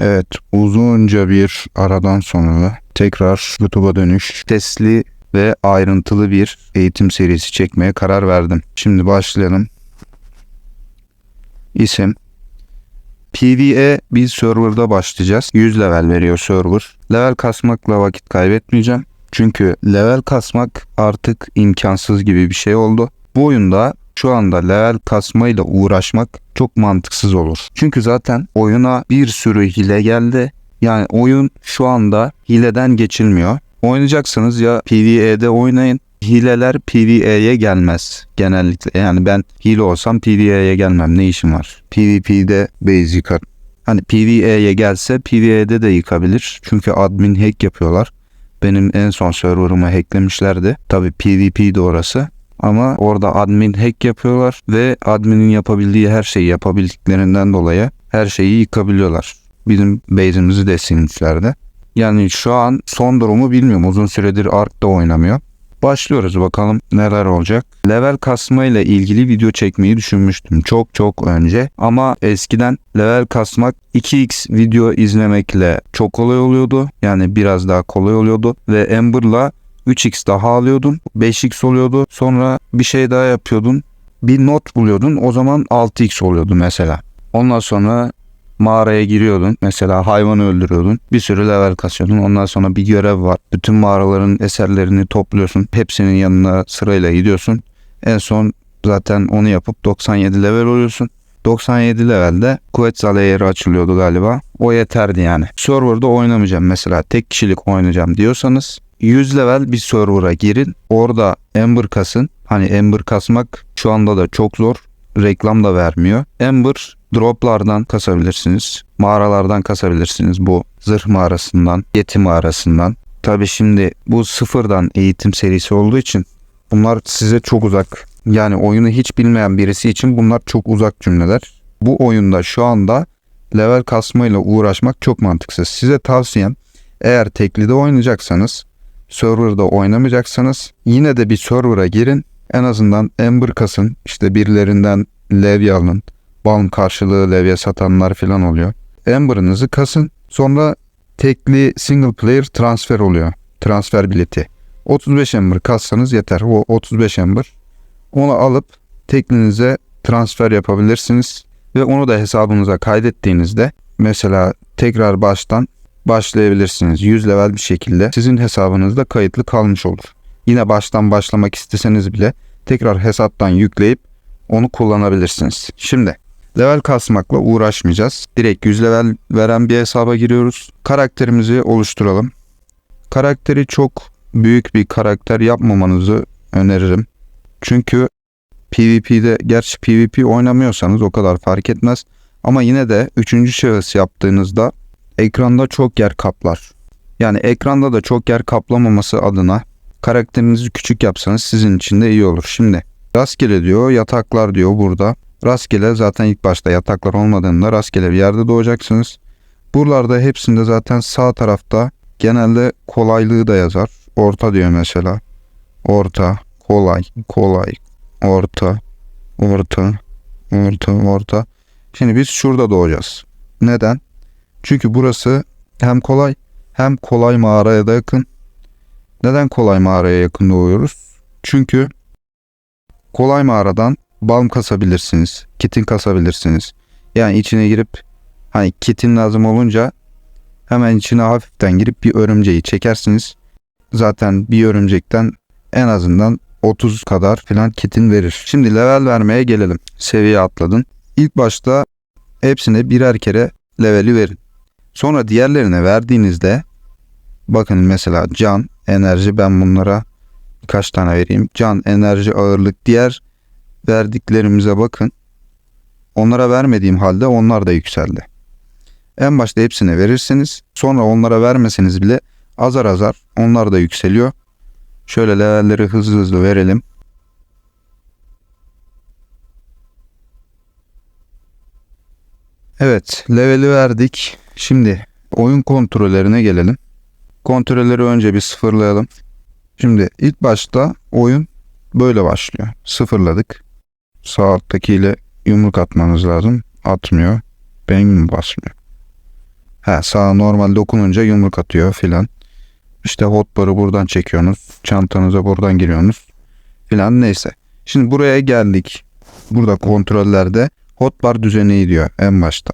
Evet, uzunca bir aradan sonra tekrar YouTube'a dönüş, testli ve ayrıntılı bir eğitim serisi çekmeye karar verdim. Şimdi başlayalım. İsim PvE bir serverda başlayacağız. 100 level veriyor server. Level kasmakla vakit kaybetmeyeceğim. Çünkü level kasmak artık imkansız gibi bir şey oldu. Bu oyunda şu anda level kasmayla uğraşmak çok mantıksız olur. Çünkü zaten oyuna bir sürü hile geldi. Yani oyun şu anda hileden geçilmiyor. Oynayacaksanız ya PvE'de oynayın. Hileler PvE'ye gelmez genellikle. Yani ben hile olsam PvE'ye gelmem. Ne işim var? PvP'de base yıkar. Hani PvE'ye gelse PvE'de de yıkabilir. Çünkü admin hack yapıyorlar. Benim en son serverımı hacklemişlerdi. Tabi PvP de orası. Ama orada admin hack yapıyorlar ve adminin yapabildiği her şeyi yapabildiklerinden dolayı her şeyi yıkabiliyorlar. Bizim base'imizi de silmişlerdi. Yani şu an son durumu bilmiyorum. Uzun süredir Ark'ta oynamıyor. Başlıyoruz bakalım neler olacak. Level kasma ile ilgili video çekmeyi düşünmüştüm çok çok önce. Ama eskiden level kasmak 2x video izlemekle çok kolay oluyordu. Yani biraz daha kolay oluyordu. Ve Ember'la 3x daha alıyordun. 5x oluyordu. Sonra bir şey daha yapıyordun. Bir not buluyordun. O zaman 6x oluyordu mesela. Ondan sonra mağaraya giriyordun. Mesela hayvanı öldürüyordun. Bir sürü level kasıyordun. Ondan sonra bir görev var. Bütün mağaraların eserlerini topluyorsun. Hepsinin yanına sırayla gidiyorsun. En son zaten onu yapıp 97 level oluyorsun. 97 levelde Quetzal yeri açılıyordu galiba. O yeterdi yani. Serverda oynamayacağım mesela tek kişilik oynayacağım diyorsanız 100 level bir server'a girin. Orada Ember kasın. Hani Ember kasmak şu anda da çok zor. Reklam da vermiyor. Ember droplardan kasabilirsiniz. Mağaralardan kasabilirsiniz. Bu zırh mağarasından, yeti mağarasından. Tabi şimdi bu sıfırdan eğitim serisi olduğu için bunlar size çok uzak. Yani oyunu hiç bilmeyen birisi için bunlar çok uzak cümleler. Bu oyunda şu anda level kasmayla uğraşmak çok mantıksız. Size tavsiyem eğer tekli de oynayacaksanız serverda oynamayacaksanız yine de bir server'a girin. En azından Ember kasın. İşte birilerinden levye alın. Balm karşılığı levye satanlar falan oluyor. Ember'ınızı kasın. Sonra tekli single player transfer oluyor. Transfer bileti. 35 Ember kassanız yeter. O 35 Ember. Onu alıp teklinize transfer yapabilirsiniz. Ve onu da hesabınıza kaydettiğinizde mesela tekrar baştan başlayabilirsiniz. 100 level bir şekilde sizin hesabınızda kayıtlı kalmış olur. Yine baştan başlamak isteseniz bile tekrar hesaptan yükleyip onu kullanabilirsiniz. Şimdi level kasmakla uğraşmayacağız. Direkt 100 level veren bir hesaba giriyoruz. Karakterimizi oluşturalım. Karakteri çok büyük bir karakter yapmamanızı öneririm. Çünkü PvP'de gerçi PvP oynamıyorsanız o kadar fark etmez. Ama yine de 3. şahıs yaptığınızda ekranda çok yer kaplar. Yani ekranda da çok yer kaplamaması adına karakterinizi küçük yapsanız sizin için de iyi olur. Şimdi rastgele diyor yataklar diyor burada. Rastgele zaten ilk başta yataklar olmadığında rastgele bir yerde doğacaksınız. Buralarda hepsinde zaten sağ tarafta genelde kolaylığı da yazar. Orta diyor mesela. Orta, kolay, kolay, orta, orta, orta, orta. Şimdi biz şurada doğacağız. Neden? Çünkü burası hem kolay hem kolay mağaraya da yakın. Neden kolay mağaraya yakın doğuyoruz? Çünkü kolay mağaradan balm kasabilirsiniz. Kitin kasabilirsiniz. Yani içine girip hani kitin lazım olunca hemen içine hafiften girip bir örümceği çekersiniz. Zaten bir örümcekten en azından 30 kadar falan kitin verir. Şimdi level vermeye gelelim. Seviye atladın. İlk başta hepsine birer kere leveli verin. Sonra diğerlerine verdiğinizde bakın mesela can, enerji ben bunlara birkaç tane vereyim. Can, enerji, ağırlık diğer verdiklerimize bakın. Onlara vermediğim halde onlar da yükseldi. En başta hepsine verirsiniz. Sonra onlara vermeseniz bile azar azar onlar da yükseliyor. Şöyle levelleri hızlı hızlı verelim. Evet, leveli verdik. Şimdi oyun kontrollerine gelelim. Kontrolleri önce bir sıfırlayalım. Şimdi ilk başta oyun böyle başlıyor. Sıfırladık. Sağ alttakiyle yumruk atmanız lazım. Atmıyor. Benim mi basmıyor? Ha sağa normal dokununca yumruk atıyor filan. İşte hotbar'ı buradan çekiyorsunuz. Çantanıza buradan giriyorsunuz. Filan neyse. Şimdi buraya geldik. Burada kontrollerde hotbar düzeni diyor en başta.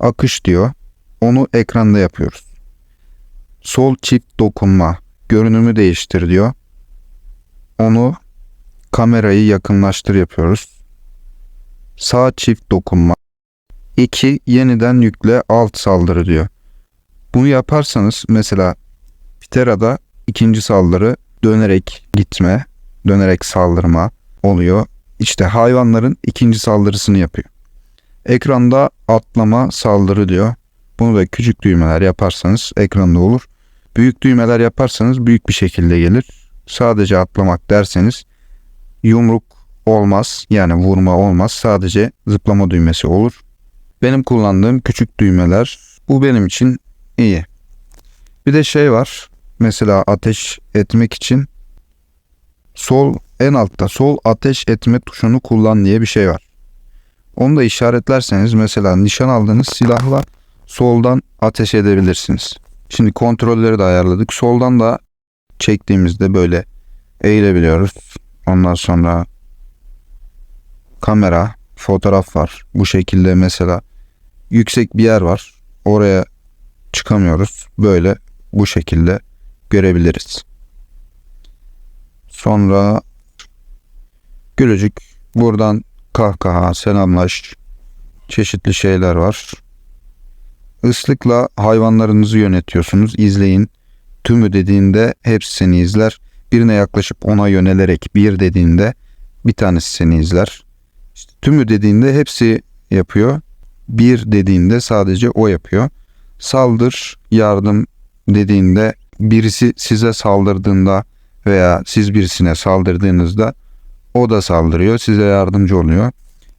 Akış diyor. Onu ekranda yapıyoruz. Sol çift dokunma. Görünümü değiştir diyor. Onu kamerayı yakınlaştır yapıyoruz. Sağ çift dokunma. 2. Yeniden yükle alt saldırı diyor. Bunu yaparsanız mesela Ptera'da ikinci saldırı dönerek gitme, dönerek saldırma oluyor. İşte hayvanların ikinci saldırısını yapıyor. Ekranda atlama saldırı diyor. Bunu da küçük düğmeler yaparsanız ekranda olur. Büyük düğmeler yaparsanız büyük bir şekilde gelir. Sadece atlamak derseniz yumruk olmaz yani vurma olmaz. Sadece zıplama düğmesi olur. Benim kullandığım küçük düğmeler bu benim için iyi. Bir de şey var. Mesela ateş etmek için sol en altta sol ateş etme tuşunu kullan diye bir şey var. Onu da işaretlerseniz mesela nişan aldığınız silahla soldan ateş edebilirsiniz. Şimdi kontrolleri de ayarladık. Soldan da çektiğimizde böyle eğilebiliyoruz. Ondan sonra kamera, fotoğraf var. Bu şekilde mesela yüksek bir yer var. Oraya çıkamıyoruz. Böyle bu şekilde görebiliriz. Sonra gülücük buradan kahkaha, selamlaş çeşitli şeyler var. Islıkla hayvanlarınızı yönetiyorsunuz. İzleyin. Tümü dediğinde hepsi seni izler. Birine yaklaşıp ona yönelerek bir dediğinde bir tanesi seni izler. İşte tümü dediğinde hepsi yapıyor. Bir dediğinde sadece o yapıyor. Saldır, yardım dediğinde birisi size saldırdığında veya siz birisine saldırdığınızda o da saldırıyor, size yardımcı oluyor.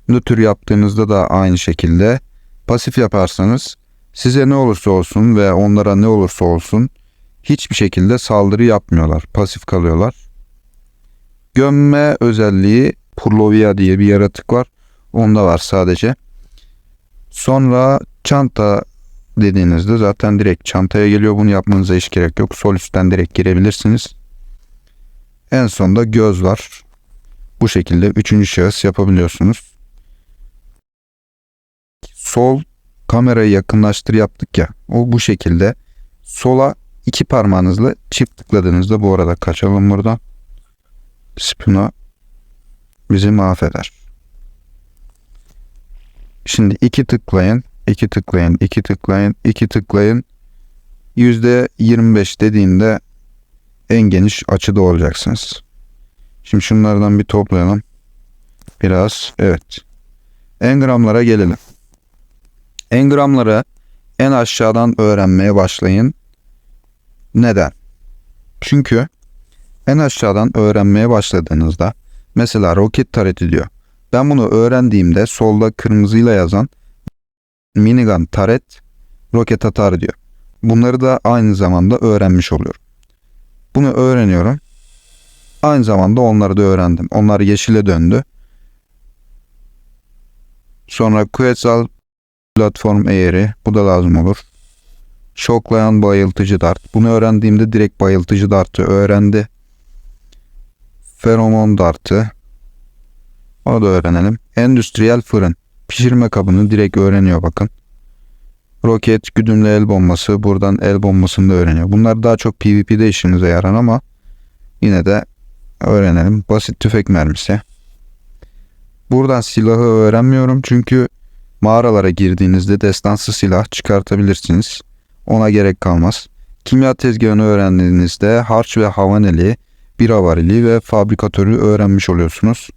Nötr yaptığınızda da aynı şekilde pasif yaparsanız size ne olursa olsun ve onlara ne olursa olsun hiçbir şekilde saldırı yapmıyorlar. Pasif kalıyorlar. Gömme özelliği Purlovia diye bir yaratık var. Onda var sadece. Sonra çanta dediğinizde zaten direkt çantaya geliyor. Bunu yapmanıza hiç gerek yok. Sol üstten direkt girebilirsiniz. En sonda göz var. Bu şekilde üçüncü şahıs yapabiliyorsunuz. Sol kamerayı yakınlaştır yaptık ya. O bu şekilde sola iki parmağınızla çift tıkladığınızda bu arada kaçalım buradan. Spino bizi mahveder. Şimdi iki tıklayın, iki tıklayın, iki tıklayın, iki tıklayın. Yüzde 25 dediğinde en geniş açıda olacaksınız. Şimdi şunlardan bir toplayalım. Biraz evet. Engramlara gelelim. Engramları en aşağıdan öğrenmeye başlayın. Neden? Çünkü en aşağıdan öğrenmeye başladığınızda mesela roket tareti diyor. Ben bunu öğrendiğimde solda kırmızıyla yazan minigun taret roket atar diyor. Bunları da aynı zamanda öğrenmiş oluyorum. Bunu öğreniyorum. Aynı zamanda onları da öğrendim. Onlar yeşile döndü. Sonra Quetzal platform eğri. Bu da lazım olur. Şoklayan bayıltıcı dart. Bunu öğrendiğimde direkt bayıltıcı dartı öğrendi. Feromon dartı. Onu da öğrenelim. Endüstriyel fırın. Pişirme kabını direkt öğreniyor bakın. Roket, güdümlü el bombası. Buradan el bombasını da öğreniyor. Bunlar daha çok PvP'de işinize yarar ama yine de öğrenelim. Basit tüfek mermisi. Buradan silahı öğrenmiyorum çünkü mağaralara girdiğinizde destansı silah çıkartabilirsiniz. Ona gerek kalmaz. Kimya tezgahını öğrendiğinizde harç ve havaneli, bira varili ve fabrikatörü öğrenmiş oluyorsunuz.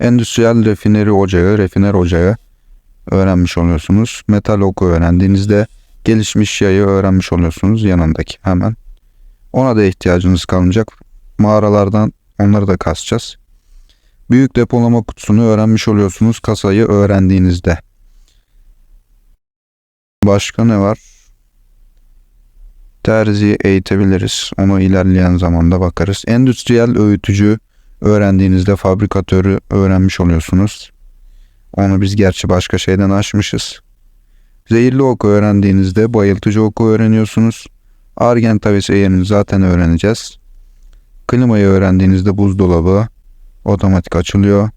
Endüstriyel refineri ocağı, refiner ocağı öğrenmiş oluyorsunuz. Metal oku öğrendiğinizde gelişmiş yayı öğrenmiş oluyorsunuz yanındaki hemen. Ona da ihtiyacınız kalmayacak. Mağaralardan onları da kasacağız. Büyük depolama kutusunu öğrenmiş oluyorsunuz kasayı öğrendiğinizde. Başka ne var? Terzi eğitebiliriz. Onu ilerleyen zamanda bakarız. Endüstriyel öğütücü öğrendiğinizde fabrikatörü öğrenmiş oluyorsunuz. Onu biz gerçi başka şeyden açmışız. Zehirli oku öğrendiğinizde bayıltıcı oku öğreniyorsunuz. Argenta ve seyirini zaten öğreneceğiz. Klimayı öğrendiğinizde buzdolabı otomatik açılıyor.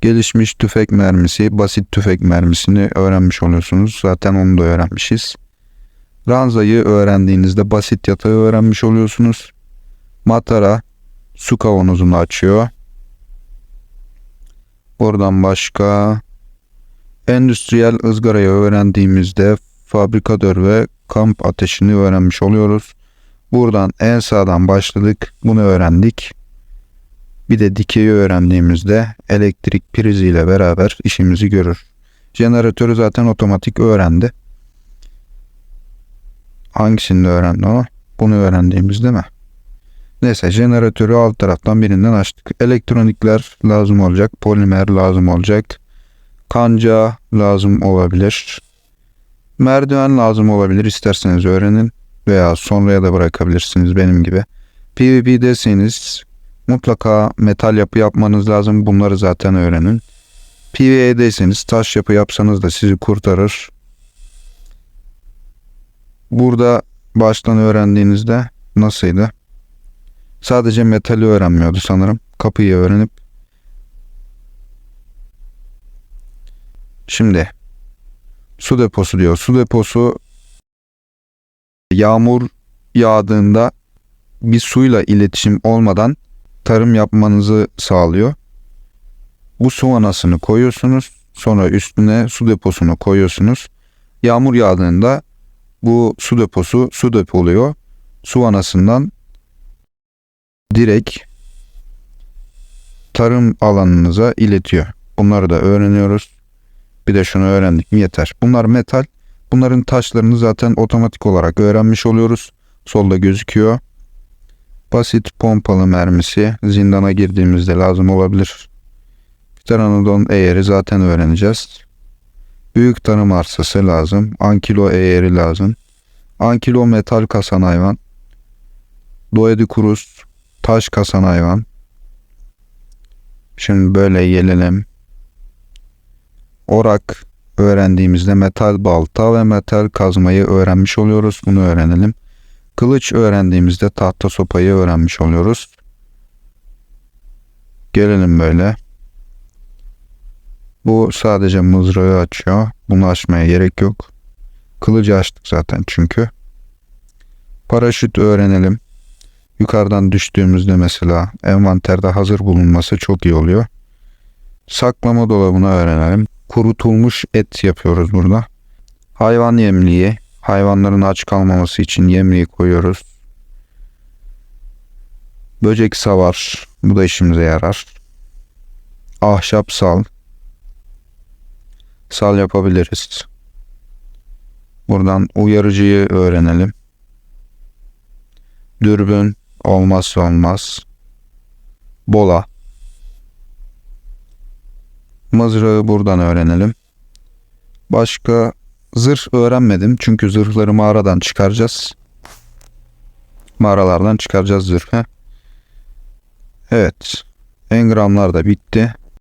Gelişmiş tüfek mermisi, basit tüfek mermisini öğrenmiş oluyorsunuz. Zaten onu da öğrenmişiz. Ranzayı öğrendiğinizde basit yatağı öğrenmiş oluyorsunuz. Matara su kavanozunu açıyor. Buradan başka endüstriyel ızgarayı öğrendiğimizde fabrikatör ve kamp ateşini öğrenmiş oluyoruz. Buradan en sağdan başladık. Bunu öğrendik. Bir de dikeyi öğrendiğimizde elektrik priziyle beraber işimizi görür. Jeneratörü zaten otomatik öğrendi. Hangisini öğrendi o? Bunu öğrendiğimiz değil mi? Neyse jeneratörü alt taraftan birinden açtık. Elektronikler lazım olacak. Polimer lazım olacak. Kanca lazım olabilir. Merdiven lazım olabilir. İsterseniz öğrenin veya sonraya da bırakabilirsiniz benim gibi. PvP deseniz mutlaka metal yapı yapmanız lazım. Bunları zaten öğrenin. PvE deseniz taş yapı yapsanız da sizi kurtarır. Burada baştan öğrendiğinizde nasıldı? Sadece metali öğrenmiyordu sanırım. Kapıyı öğrenip Şimdi su deposu diyor. Su deposu yağmur yağdığında bir suyla iletişim olmadan tarım yapmanızı sağlıyor. Bu su vanasını koyuyorsunuz. Sonra üstüne su deposunu koyuyorsunuz. Yağmur yağdığında bu su deposu su depoluyor. Su vanasından direkt tarım alanınıza iletiyor. Bunları da öğreniyoruz. Bir de şunu öğrendik mi yeter. Bunlar metal. Bunların taşlarını zaten otomatik olarak öğrenmiş oluyoruz. Solda gözüküyor. Basit pompalı mermisi zindana girdiğimizde lazım olabilir. Pteranodon eğeri zaten öğreneceğiz. Büyük tanım arsası lazım. Ankilo eğeri lazım. Ankilo metal kasan hayvan. Doedikurus taş kasan hayvan. Şimdi böyle gelelim. Orak öğrendiğimizde metal balta ve metal kazmayı öğrenmiş oluyoruz. Bunu öğrenelim. Kılıç öğrendiğimizde tahta sopayı öğrenmiş oluyoruz. Gelelim böyle. Bu sadece mızrağı açıyor. Bunu açmaya gerek yok. Kılıcı açtık zaten çünkü. Paraşüt öğrenelim. Yukarıdan düştüğümüzde mesela envanterde hazır bulunması çok iyi oluyor. Saklama dolabını öğrenelim. Kurutulmuş et yapıyoruz burada. Hayvan yemliği. Hayvanların aç kalmaması için yemliği koyuyoruz. Böcek savar. Bu da işimize yarar. Ahşap sal. Sal yapabiliriz. Buradan uyarıcıyı öğrenelim. Dürbün olmazsa olmaz. Bola. Mızrağı buradan öğrenelim. Başka zırh öğrenmedim çünkü zırhları mağaradan çıkaracağız. Mağaralardan çıkaracağız zırhı. Evet. Engramlar da bitti.